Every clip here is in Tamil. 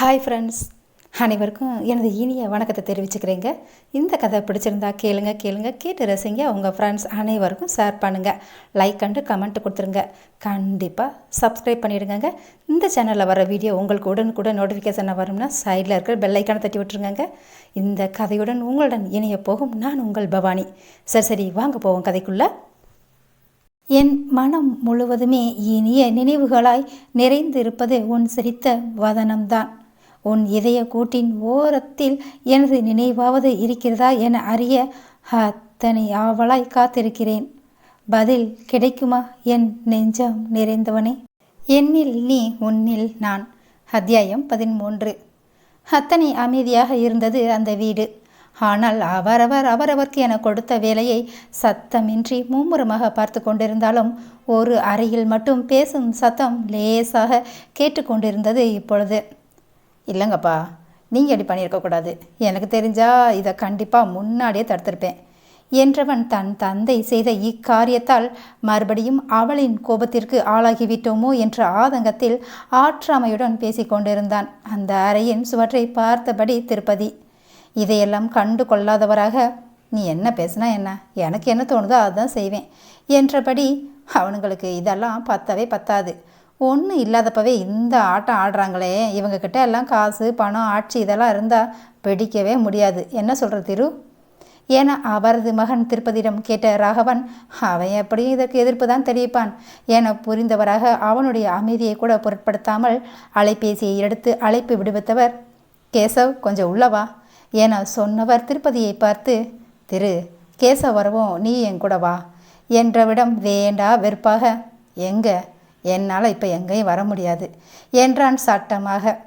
ஹாய் ஃப்ரெண்ட்ஸ் அனைவருக்கும் எனது இனிய வணக்கத்தை தெரிவிச்சுக்கிறேங்க. இந்த கதை பிடிச்சிருந்தா கேளுங்க கேளுங்க. கேட்டு ரசிங்க. உங்கள் ஃப்ரெண்ட்ஸ் அனைவருக்கும் ஷேர் பண்ணுங்கள் லைக் அண்டு கமெண்ட் கொடுத்துருங்க. கண்டிப்பாக சப்ஸ்கிரைப் பண்ணிவிடுங்க இந்த சேனலில் வர வீடியோ உங்களுக்கு உடனுக்குடன் நோட்டிஃபிகேஷன் வரும்னா சைடில் இருக்கிற பெல் ஐக்கானை தட்டி விட்டுருங்க இந்த கதையுடன் உங்களுடன் இணைய போகும் நான் உங்கள் பவானி. சரி சரி வாங்க போவோம் கதைக்குள்ளே. என் மனம் முழுவதுமே இனிய நினைவுகளாய் நிறைந்திருப்பது உன் சிரித்த வதனம்தான். உன் இதய கூட்டின் ஓரத்தில் எனது நினைவாவது இருக்கிறதா என அறிய அத்தனை ஆவலாய் காத்திருக்கிறேன். பதில் கிடைக்குமா என் நெஞ்சம் நிறைந்தவனே? என்னில் நீ உன்னில் நான். அத்தியாயம் பதிமூன்று அத்தனை அமைதியாக இருந்தது அந்த வீடு. ஆனால் அவரவர் அவரவர்க்கு என கொடுத்த வேலையை சத்தமின்றி மும்முரமாக பார்த்து கொண்டிருந்தாலும் ஒரு அறையில் மட்டும் பேசும் சத்தம் லேசாக கேட்டுக்கொண்டிருந்தது இப்பொழுது. இல்லைங்கப்பா நீங்கள் இப்படி பண்ணியிருக்கக்கூடாது எனக்கு தெரிஞ்சால் இதை கண்டிப்பாக முன்னாடியே தடுத்திருப்பேன் என்றவன் தன் தந்தை செய்த இக்காரியத்தால் மறுபடியும் அவளின் கோபத்திற்கு ஆளாகிவிட்டோமோ என்ற ஆதங்கத்தில் ஆற்றாமையுடன் பேசிக்கொண்டிருந்தான் அந்த அறையின் சுவற்றை பார்த்தபடி திருப்பதி இதையெல்லாம் கண்டு கொள்ளாதவராக நீ என்ன பேசுனா என்ன? எனக்கு என்ன தோணுதோ அதுதான் செய்வேன் என்றபடி அவனுங்களுக்கு இதெல்லாம் பத்தவே பத்தாது. ஒன்றும் இல்லாதப்பவே இந்த ஆட்டம் ஆடுறாங்களே. இவங்கக்கிட்ட எல்லாம் காசு பணம் ஆட்சி இதெல்லாம் இருந்தால் பிடிக்கவே முடியாது. என்ன சொல்கிற திரு? என அவரது மகன் திருப்பதியிடம் கேட்ட ராகவன் அவன் எப்படியும் இதற்கு எதிர்ப்பு தான் தெரிவிப்பான். என புரிந்தவராக அவனுடைய அமைதியை கூட பொருட்படுத்தாமல் அலைபேசியை எடுத்து அழைப்பு விடுவித்தவர் கேசவ் கொஞ்சம் உள்ளவா என சொன்னவர் திருப்பதியை பார்த்து திரு கேசவ் வரவும் நீ என் கூட வா என்றவிடம் வேண்டா வெறுப்பாக எங்கே? என்னால் இப்போ எங்கேயும் வர முடியாது. என்றான் சட்டமாக.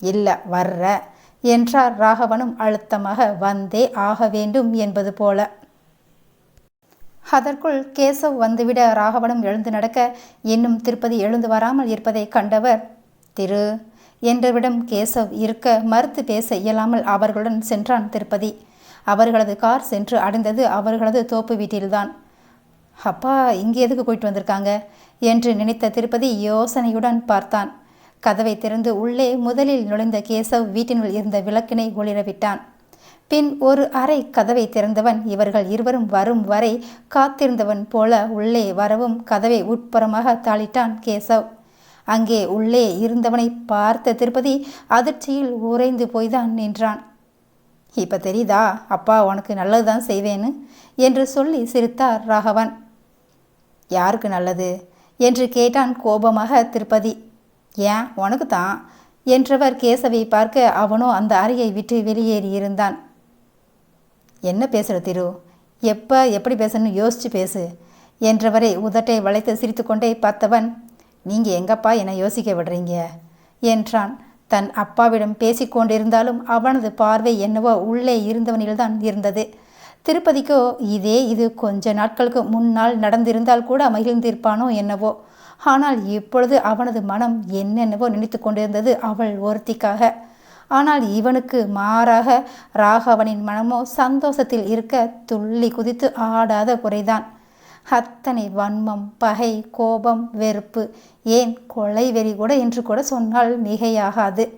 இல்லை வர்ற. என்றார் ராகவனும் அழுத்தமாக. வந்தே ஆக வேண்டும் என்பது போல. அதற்குள் கேசவ் வந்துவிட ராகவனும் எழுந்து நடக்க இன்னும் திருப்பதி எழுந்து வராமல் இருப்பதை கண்டவர் திரு என்றவிடம் கேசவ் இருக்க மறுத்து பேச இயலாமல் அவர்களுடன் சென்றான் திருப்பதி. அவர்களது கார் சென்று அடைந்தது அவர்களது தோப்பு வீட்டில்தான். அப்பா இங்கே எதுக்கு போயிட்டு வந்திருக்காங்க? என்று நினைத்த திருப்பதி யோசனையுடன் பார்த்தான். கதவை திறந்து உள்ளே முதலில் நுழைந்த கேசவ் வீட்டினுள் இருந்த விளக்கினை ஒளிரவிட்டான். பின் ஒரு அறை கதவை திறந்தவன் இவர்கள் இருவரும் வரும் வரை காத்திருந்தவன் போல உள்ளே வரவும் கதவை உட்புறமாக தாளிட்டான் கேசவ். அங்கே உள்ளே இருந்தவனை பார்த்த திருப்பதி அதிர்ச்சியில் உறைந்து போய்தான் நின்றான். இப்போ தெரியுதா? அப்பா உனக்கு நல்லது தான் செய்வேன்னு? என்று சொல்லி சிரித்தார் ராகவன். யாருக்கு நல்லது? என்று கேட்டான் கோபமாக திருப்பதி. ஏன் உனக்கு தான் என்றவர் கேசவை பார்க்க அவனோ அந்த அறையை விட்டு வெளியேறி இருந்தான். என்ன பேசுகிற திரு? எப்போ எப்படி பேசணும்னு யோசிச்சு பேசு என்றவரை உதட்டை வளைத்து சிரித்துக்கொண்டே பார்த்தவன் நீங்கள் எங்கப்பா என்னை யோசிக்க விடுறீங்க? என்றான். தன் அப்பாவிடம் பேசிக்கொண்டிருந்தாலும் அவனது பார்வை என்னவோ உள்ளே இருந்தவனில்தான் இருந்தது. திருப்பதிக்கோ இதே இது கொஞ்ச நாட்களுக்கு முன்னால் நடந்திருந்தால் கூட மகிழ்ந்திருப்பானோ என்னவோ. ஆனால் இப்பொழுது அவனது மனம் என்னென்னவோ நினைத்து கொண்டிருந்தது அவள் ஒருத்திக்காக. ஆனால் இவனுக்கு மாறாக ராகவனின் மனமோ சந்தோஷத்தில் இருக்க துள்ளி குதித்து ஆடாத குறைதான். அத்தனை வன்மம் பகை கோபம் வெறுப்பு ஏன் கொலை வெறி கூட என்று கூட சொன்னால் மிகையாகாது.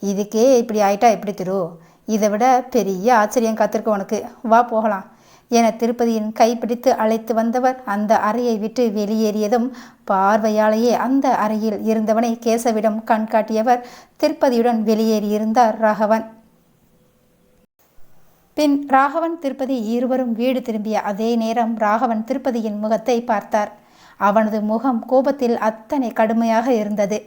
இதுக்கே இப்படி ஆயிட்டா எப்படி திரு? இதை விட பெரிய ஆச்சரியம் காத்திருக்கு உனக்கு. வா போகலாம். என திருப்பதியின் கைப்பிடித்து அழைத்து வந்தவர் அந்த அறையை விட்டு வெளியேறியதும் பார்வையாலேயே அந்த அறையில் இருந்தவனை கேசவிடம் கண்காட்டியவர் திருப்பதியுடன் வெளியேறியிருந்தார் ராகவன். பின் ராகவன் திருப்பதி இருவரும் வீடு திரும்பிய அதே நேரம் ராகவன் திருப்பதியின் முகத்தை பார்த்தார். அவனது முகம் கோபத்தில் அத்தனை கடுமையாக இருந்தது.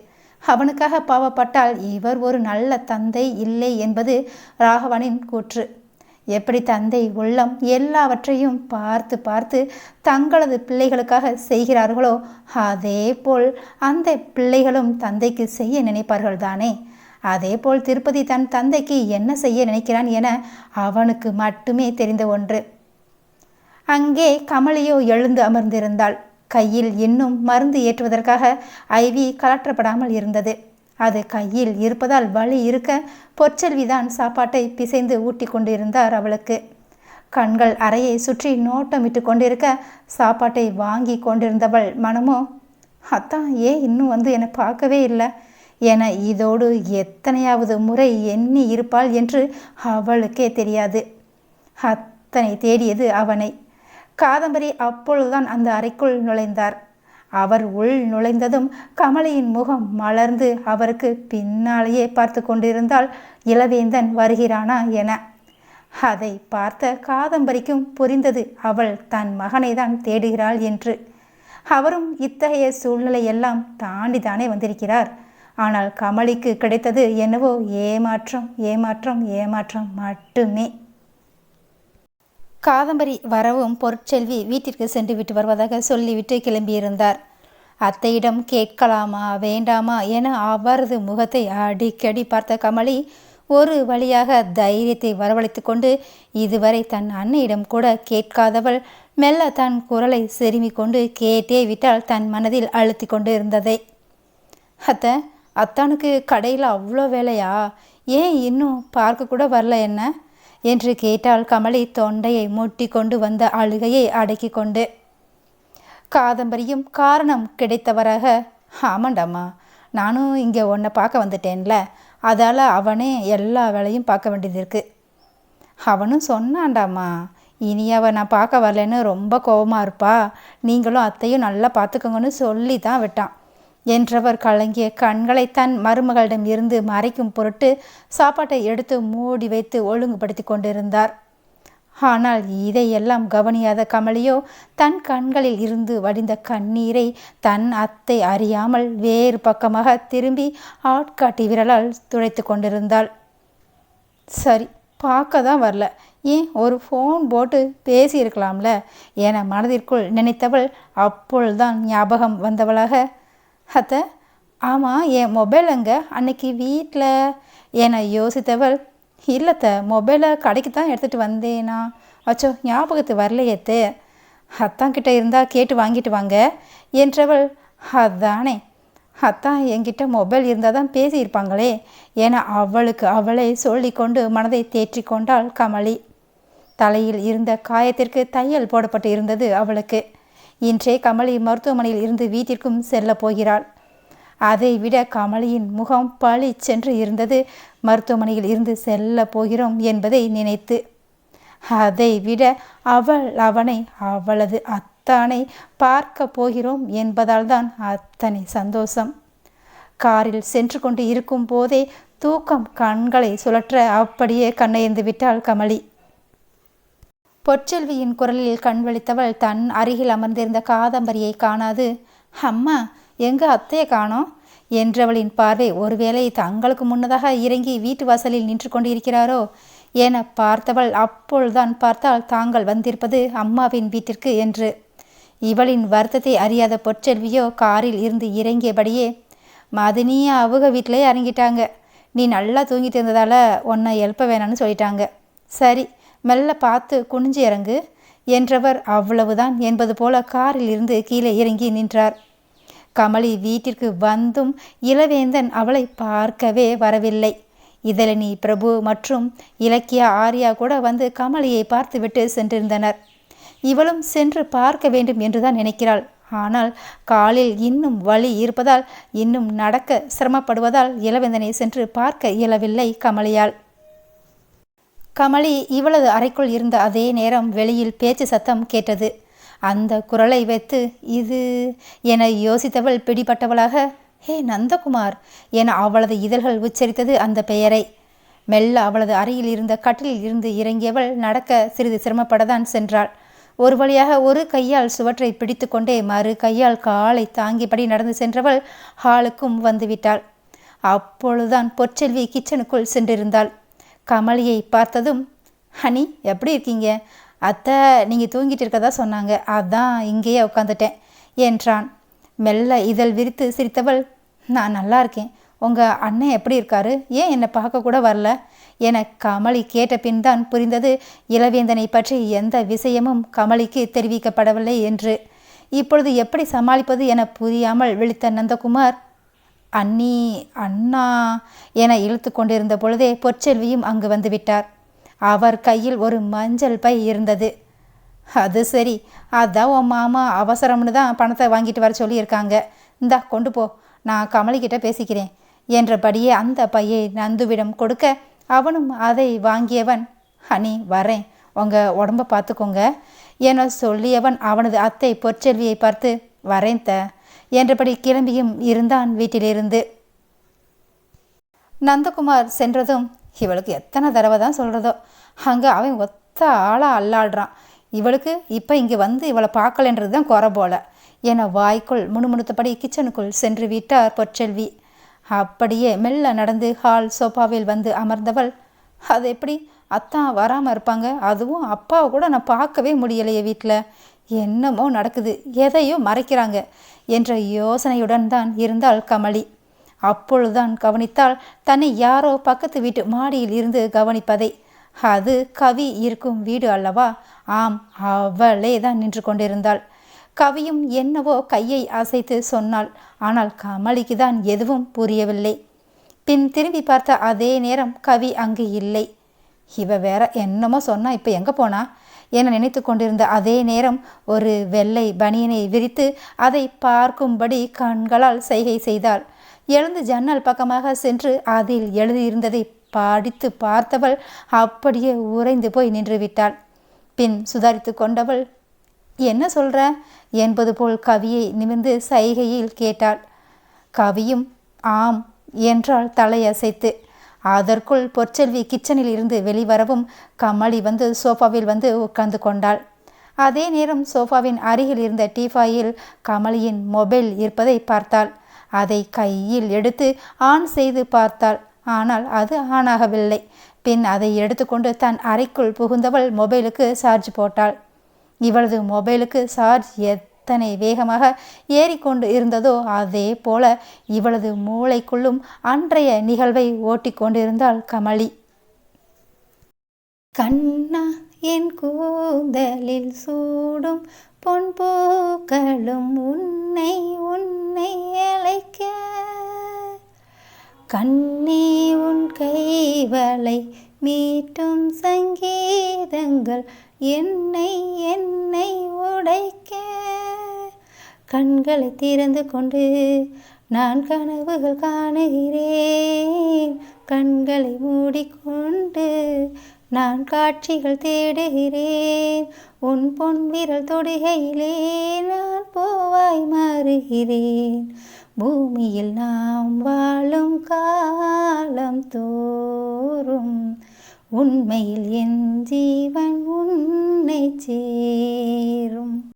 அவனுக்காக பாவப்பட்டால் இவர் ஒரு நல்ல தந்தை இல்லை என்பது ராகவனின் கூற்று. எப்படி தந்தை உள்ளம் எல்லாவற்றையும் பார்த்து பார்த்து தங்களது பிள்ளைகளுக்காக செய்கிறார்களோ அதே போல் அந்த பிள்ளைகளும் தந்தைக்கு செய்ய நினைப்பார்கள் தானே அதேபோல் திருப்பதி தன் தந்தைக்கு என்ன செய்ய நினைக்கிறான் என அவனுக்கு மட்டுமே தெரிந்த ஒன்று. அங்கே கமலியோ எழுந்து அமர்ந்திருந்தாள். கையில் இன்னும் மருந்து ஏற்றுவதற்காக ஐவி கலற்றப்படாமல் இருந்தது. அது கையில் இருப்பதால் வலி இருக்க பொற்செல்விதான் சாப்பாட்டை பிசைந்து ஊட்டி கொண்டிருந்தார் அவளுக்கு. கண்கள் அறையை சுற்றி நோட்டமிட்டு கொண்டிருக்க சாப்பாட்டை வாங்கி கொண்டிருந்தவள் மனமோ அத்தான் ஏன் இன்னும் வந்து என்னை பார்க்கவே இல்லை? என இதோடு எத்தனையாவது முறை எண்ணி இருப்பாள் என்று அவளுக்கே தெரியாது. அத்தனை தேடியது அவனை. காதம்பரி அப்பொழுதுதான் அந்த அறைக்குள் நுழைந்தார். அவர் உள் நுழைந்ததும் கமலியின் முகம் மலர்ந்து அவருக்கு பின்னாலேயே பார்த்து கொண்டிருந்தால் இளவேந்தன் வருகிறானா என. அதை பார்த்த காதம்பரிக்கும் புரிந்தது அவள் தன் மகனை தான் தேடுகிறாள் என்று. அவரும் இத்தகைய சூழ்நிலையெல்லாம் தாண்டி தானே வந்திருக்கிறார். ஆனால் கமலிக்கு கிடைத்தது என்னவோ ஏமாற்றம் ஏமாற்றம் ஏமாற்றம் மட்டுமே. காதம்பரி வரவும் பொருட்செல்வி வீட்டிற்கு சென்று விட்டு வருவதாக சொல்லிவிட்டு கிளம்பியிருந்தார். அத்தையிடம் கேட்கலாமா வேண்டாமா என அவரது முகத்தை அடிக்கடி பார்த்த கமலி ஒரு வழியாக தைரியத்தை வரவழைத்து கொண்டு இதுவரை தன் அன்னையிடம் கூட கேட்காதவள் மெல்ல தன் குரலை செருமி கொண்டு கேட்டே விட்டால் தன் மனதில் அழுத்தி கொண்டு இருந்ததை அத்தை அத்தானுக்கு கடையில் அவ்வளோ வேலையா? ஏன் இன்னும் பார்க்க கூட வரல என்ன? என்று கேட்டால் கமலி தொண்டையை முட்டி கொண்டு வந்த அழுகையை அடக்கி கொண்டு. காதம்பரியும் காரணம் கிடைத்தவராக ஆமாண்டாம்மா நானும் இங்கே உன்னை பார்க்க வந்துட்டேன்ல அதால் அவனே எல்லா வேலையும் பார்க்க வேண்டியது இருக்குது அவனும் சொன்னாண்டாம்மா இனி அவன் நான் பார்க்க வரலன்னு ரொம்ப கோபமாக இருப்பா நீங்களும் அத்தையும் நல்லா பார்த்துக்கோங்கன்னு சொல்லி தான் விட்டான். என்றவர் கலங்கிய கண்களை தன் மருமகளிடம் இருந்து மறைக்கும் பொருட்டு சாப்பாட்டை எடுத்து மூடி வைத்து ஒழுங்குபடுத்தி கொண்டிருந்தார். ஆனால் இதையெல்லாம் கவனியாத கமலியோ தன் கண்களில் இருந்து வடிந்த கண்ணீரை தன் அத்தை அறியாமல் வேறு பக்கமாக திரும்பி ஆட்காட்டி விரலால் துடைத்து கொண்டிருந்தாள். சரி பார்க்க தான் வரல. ஏன் ஒரு ஃபோன் போட்டு பேசியிருக்கலாம்ல? என மனதிற்குள் நினைத்தவள் அப்பொழுதுதான் ஞாபகம் வந்தவளாக அத்தை ஆமாம் என் மொபைல் அங்கே அன்னைக்கு வீட்டில் என்னை யோசித்தவள் இல்லைத்த மொபைலை கடைக்கு தான் எடுத்துகிட்டு வந்தேனா? அச்சோ ஞாபகத்து வரலையேத்து அத்தாங்கிட்ட இருந்தால் கேட்டு வாங்கிட்டு வாங்க என்றவள் அதானே. அத்தான் என்கிட்ட மொபைல் இருந்தால் தான் பேசியிருப்பாங்களே. என அவளுக்கு அவளை சொல்லிக்கொண்டு மனதை தேற்றி கொண்டாள் கமலி. தலையில் இருந்த காயத்திற்கு தையல் போடப்பட்டு இருந்தது அவளுக்கு. இன்றே கமலி மருத்துவமனையில் இருந்து வீட்டிற்கும் செல்ல போகிறாள். அதைவிட கமலியின் முகம் பழி சென்று இருந்தது. மருத்துவமனையில் இருந்து செல்ல போகிறோம் என்பதை நினைத்து. அதை விட அவள் அவனை அவளது அத்தானை பார்க்க போகிறோம் என்பதால்தான் அத்தனை சந்தோஷம். காரில் சென்று கொண்டு இருக்கும் போதே தூக்கம் கண்களை சுழற்ற அப்படியே கண்ணையந்து விட்டாள் கமலி. பொற்செல்வியின் குரலில் கண்வழித்தவள் தன் அருகில் அமர்ந்திருந்த காதம்பரியை காணாது. அம்மா எங்க அத்தையை காணோம்? என்றவளின் பார்வை ஒருவேளை தங்களுக்கு முன்னதாக இறங்கி வீட்டு வாசலில் நின்று கொண்டிருக்கிறாரோ என பார்த்தவள் அப்பொழுதுதான் பார்த்தால் தாங்கள் வந்திருப்பது அம்மாவின் வீட்டிற்கு என்று. இவளின் வருத்தத்தை அறியாத பொற்செல்வியோ காரில் இருந்து இறங்கியபடியே மதினியை அவங்க வீட்டிலே இறங்கிட்டாங்க நீ நல்லா தூங்கிட்டு இருந்ததால் உன்னை எழுப்ப வேணான்னு சொல்லிட்டாங்க. சரி மெல்ல பார்த்து குனிஞ்சு இறங்கு. என்றவர் அவ்வளவுதான் என்பது போல காரில் இருந்து கீழே இறங்கி நின்றார். கமலி வீட்டிற்கு வந்தும் இளவேந்தன் அவளை பார்க்கவே வரவில்லை. இதழினி பிரபு மற்றும் இலக்கியா ஆர்யா கூட வந்து கமலியை பார்த்துவிட்டு சென்றிருந்தனர். இவளும் சென்று பார்க்க வேண்டும் என்றுதான் நினைக்கிறாள். ஆனால் காலில் இன்னும் வலி இருப்பதால் இன்னும் நடக்க சிரமப்படுவதால் இளவேந்தனை சென்று பார்க்க இயலவில்லை கமலியால். கமலி இவளது அறைக்குள் இருந்த அதே நேரம் வெளியில் பேச்சு சத்தம் கேட்டது. அந்த குரலை வைத்து இது என யோசித்தவள் பிடிபட்டவளாக ஹே நந்தகுமார் என அவளது இதழ்கள் உச்சரித்தது அந்த பெயரை. மெல்ல அவளது அறையில் இருந்த கட்டிலில் இருந்து இறங்கியவள் நடக்க சிறிது சிரமப்படதான் சென்றாள். ஒரு வழியாக ஒரு கையால் சுவற்றை பிடித்து கொண்டே மறு கையால் காலை தாங்கியபடி நடந்து சென்றவள் ஹாலுக்கும் வந்துவிட்டாள் அப்பொழுதுதான் பொற்செல்வி கிச்சனுக்குள் சென்றிருந்தாள். கமலியை பார்த்ததும் ஹனி எப்படி இருக்கீங்க? அத்தை நீங்கள் தூங்கிட்டு இருக்கதா சொன்னாங்க. அதான் இங்கேயே உட்காந்துட்டேன் என்றான். மெல்ல இதழ் விரித்து சிரித்தவள் நான் நல்லா இருக்கேன். உங்கள் அண்ணன் எப்படி இருக்காரு? ஏன் என்னை பார்க்க கூட வரல? என கமலி கேட்ட பின் தான் புரிந்தது இளவேந்தனை பற்றி எந்த விஷயமும் கமலிக்கு தெரிவிக்கப்படவில்லை என்று. இப்பொழுது எப்படி சமாளிப்பது? என புரியாமல் விழித்த நந்தகுமார் அண்ணி அண்ணா என இழுத்து கொண்டிருந்த பொழுதே பொற்செல்வியும் அங்கு வந்துவிட்டார் அவர் கையில் ஒரு மஞ்சள் பை இருந்தது. அது சரி அதான் உன் மாமா அவசரம்னு தான் பணத்தை வாங்கிட்டு வர சொல்லியிருக்காங்க. இந்தா கொண்டு போ. நான் கமலிக்கிட்ட பேசிக்கிறேன் என்றபடியே அந்த பையை நந்துவிடம் கொடுக்க அவனும் அதை வாங்கியவன் ஹனி வரேன். உங்கள் உடம்ப பார்த்துக்கோங்க என சொல்லியவன் அவனது அத்தை பொற்செல்வியை பார்த்து வரேன் த. என்றபடி கிளம்பியும் இருந்தான் வீட்டிலிருந்து. நந்தகுமார் சென்றதும் இவளுக்கு எத்தனை தடவை தான் சொல்கிறதோ அங்கே அவன் ஒத்த ஆளாக அல்லாடுறான். இவளுக்கு இப்போ இங்கே வந்து இவளை பார்க்கலன்றது தான் குறை போல. என வாய்க்குள் முணுமுணுத்தபடி கிச்சனுக்குள் சென்று விட்டார் பொற்செல்வி. அப்படியே மெல்ல நடந்து ஹால் சோஃபாவில் வந்து அமர்ந்தவள் அது எப்படி? அத்தான் வராமல் இருப்பாங்க? அதுவும் அப்பாவை கூட நான் பார்க்கவே முடியலையே வீட்டில் என்னமோ நடக்குது. எதையோ மறைக்கிறாங்க. என்ற யோசனையுடன் தான் இருந்தாள் கமலி. அப்பொழுதுதான் கவனித்தால் தன்னை யாரோ பக்கத்து வீட்டு மாடியில் இருந்து கவனிப்பதை. அது கவி இருக்கும் வீடு அல்லவா? ஆம் அவளே தான் நின்று கொண்டிருந்தாள். கவியும் என்னவோ கையை அசைத்து சொன்னாள். ஆனால் கமலிக்கு தான் எதுவும் புரியவில்லை. பின் திரும்பி பார்த்த அதே நேரம் கவி அங்கு இல்லை. இவ வேற என்னமோ சொன்னா இப்போ எங்கே போனா? என நினைத்து கொண்டிருந்த அதே நேரம் ஒரு வெள்ளை பனியனை விரித்து அதை பார்க்கும்படி கண்களால் செய்கை செய்தாள். எழுந்து ஜன்னல் பக்கமாக சென்று அதில் எழுதியிருந்ததை படித்து பார்த்தவள் அப்படியே உறைந்து போய் நின்றுவிட்டாள் பின் சுதாரித்து கொண்டவள் என்ன சொல்ற? என்பது போல் கவியை நிமிர்ந்து சைகையில் கேட்டாள். கவியும் ஆம் என்றாள் தலையசைத்து. அதற்குள் பொற்செல்வி கிச்சனில் இருந்து வெளிவரவும் கமலி வந்து சோஃபாவில் வந்து உட்கார்ந்து கொண்டாள். அதே நேரம் சோஃபாவின் அருகில் இருந்த டீஃபாயில் கமலியின் மொபைல் இருப்பதை பார்த்தாள். அதை கையில் எடுத்து ஆன் செய்து பார்த்தாள். ஆனால் அது ஆனாகவில்லை பின் அதை எடுத்துக்கொண்டு தன் அறைக்குள் புகுந்தவள் மொபைலுக்கு சார்ஜ் போட்டாள். இவளது மொபைலுக்கு சார்ஜ் எத் எத்தனை வேகமாக ஏறிக்கொண்டு இருந்ததோ அதே போல இவளது மூளைக்குள்ளும் அன்றைய நிகழ்வை ஓட்டிக்கொண்டிருந்தாள் கமலி. கண்ணா என் கூந்தலில் சூடும் பொன் பூக்களும் உன்னை உன்னை அழைக்க. கண்ணே உன் கைவளை மீட்டும் சங்கீதங்கள் என்னை என்னை உடைக்க. கண்களை திறந்து கொண்டு நான் கனவுகள் காணுகிறேன். கண்களை மூடிக்கொண்டு நான் காட்சிகள் தேடுகிறேன். உன் பொன் விரல் தொடுகையிலே நான் போவாய் மாறுகிறேன். பூமியில் நாம் வாழும் காலம் தோறும் உண்மையில் என் ஜீவன் உன்னை சேரும்.